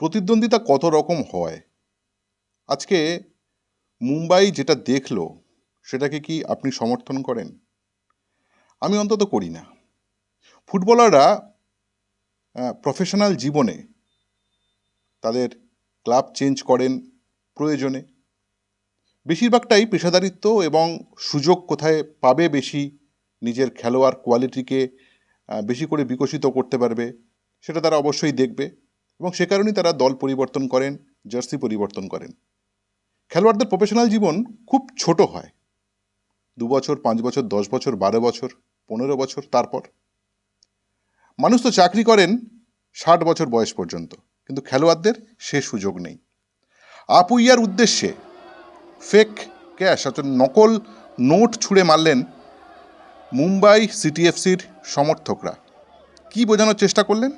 প্রতিদ্বন্দ্বিতা কত রকম হয়? আজকে মুম্বাই যেটা দেখল, সেটাকে কি আপনি সমর্থন করেন? আমি অন্তত করি না। ফুটবলাররা প্রফেশনাল জীবনে তাদের ক্লাব চেঞ্জ করেন প্রয়োজনে। বেশিরভাগটাই পেশাদারিত্ব এবং সুযোগ কোথায় পাবে বেশি নিজের খেলোয়াড় কোয়ালিটিকে বেশি করে বিকশিত করতে পারবে, সেটা তারা অবশ্যই দেখবে। এবং সে কারণেই তারা দল পরিবর্তন করেন, জার্সি পরিবর্তন করেন। খেলোয়াড়দের প্রফেশনাল জীবন খুব ছোট হয়। দু বছর, পাঁচ বছর, দশ বছর, বারো বছর, পনেরো বছর, তারপর। মানুষ তো চাকরি করেন ষাট বছর বয়স পর্যন্ত, কিন্তু খেলোয়াড়দের সে সুযোগ নেই। আপুইয়ার উদ্দেশ্যে ফেক ক্যাশ অর্থাৎ নকল নোট ছুঁড়ে মারলেন মুম্বাই সিটিএফসির সমর্থকরা। কি বোঝানোর চেষ্টা করলেন?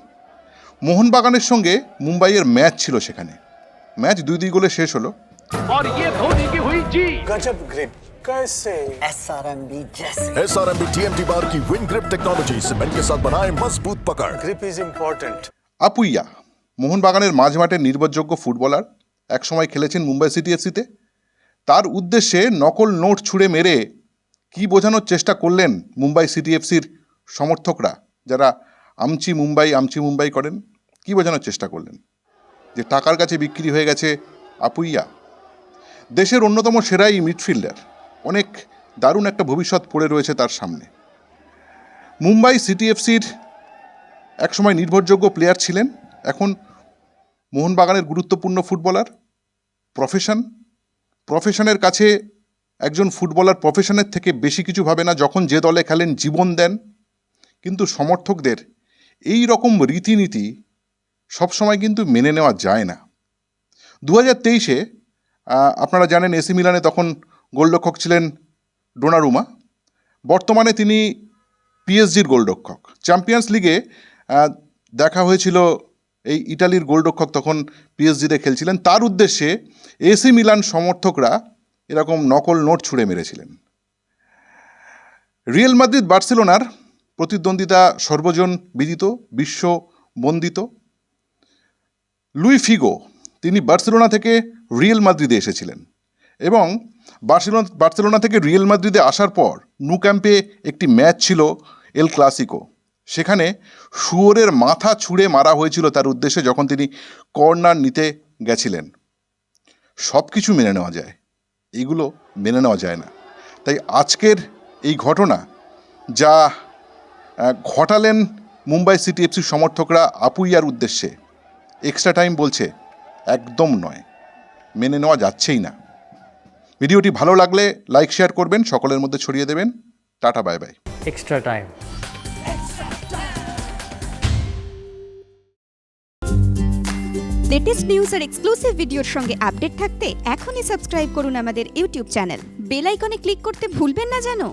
মোহনবাগানের সঙ্গে মুম্বাইয়ের ম্যাচ ছিল সেখানে। ম্যাচ দুই দুই গোলে শেষ হলো। আপুইয়া মোহনবাগানের মাঝমাঠের নির্ভরযোগ্য ফুটবলার একসময় খেলেছেন মুম্বাই সিটি এফসিতে। তার উদ্দেশ্যে নকল নোট ছুঁড়ে মেরে কি বোঝানোর চেষ্টা করলেন মুম্বাই সিটি এফসির সমর্থকরা যারা আমচি মুম্বাই আমচি মুম্বাই করেন? কি বোঝানোর চেষ্টা করলেন? যে টাকার কাছে বিক্রি হয়ে গেছে আপুইয়া। দেশের অন্যতম সেরাই মিডফিল্ডার, অনেক দারুণ একটা ভবিষ্যৎ পড়ে রয়েছে তার সামনে। মুম্বাই সিটি এফসির একসময় নির্ভরযোগ্য প্লেয়ার ছিলেন, এখন মোহনবাগানের গুরুত্বপূর্ণ ফুটবলার, প্রফেশন। প্রফেশনের কাছে একজন ফুটবলার প্রফেশনের থেকে বেশি কিছু ভাবে না, যখন যে দলে খেলেন জীবন দেন। কিন্তু সমর্থকদের এই রকম রীতিনীতি সবসময় কিন্তু মেনে নেওয়া যায় না। দু হাজার তেইশে আপনারা জানেন এসি মিলানে তখন গোলরক্ষক ছিলেন ডোনারুমা। বর্তমানে তিনি পিএসজির গোলরক্ষক। চ্যাম্পিয়ন্স লিগে দেখা হয়েছিল এই ইটালির গোলরক্ষক তখন পিএসজিতে খেলছিলেন। তার উদ্দেশ্যে এসি মিলান সমর্থকরা এরকম নকল নোট ছুঁড়ে মেরেছিলেন। রিয়েল মাদ্রিদ বার্সেলোনার প্রতিদ্বন্দ্বিতা সর্বজন বিদিত বিশ্ব বন্দিত লুই ফিগো, তিনি বার্সেলোনা থেকে রিয়েল মাদ্রিদে এসেছিলেন এবং বার্সেলোনা বার্সেলোনা থেকে রিয়েল মাদ্রিদে আসার পর নু ক্যাম্পে একটি ম্যাচ ছিল এল ক্লাসিকো। সেখানে শুয়োরের মাথা ছুঁড়ে মারা হয়েছিল তার উদ্দেশ্যে যখন তিনি কর্নার নিতে গেছিলেন। সব কিছু মেনে নেওয়া যায়। এইগুলো মেনে নেওয়া যায় না। তাই আজকের এই ঘটনা যা ঘটালেন মুম্বাই সিটি এফসির সমর্থকরা আপুইয়ার উদ্দেশ্যে এক্সট্রা টাইম বলছে একদম নয়। মেনে নেওয়া যাচ্ছেই না। ভিডিওটি ভালো লাগলে লাইক শেয়ার করবেন সকলের মধ্যে ছড়িয়ে দেবেন। Tata bye bye. Extra time. Latest news আর এক্সক্লুসিভ ভিডিওর সঙ্গে আপডেট থাকতে এখনই সাবস্ক্রাইব করুন আমাদের YouTube channel bell icon click করতে ভুলবেন না জানো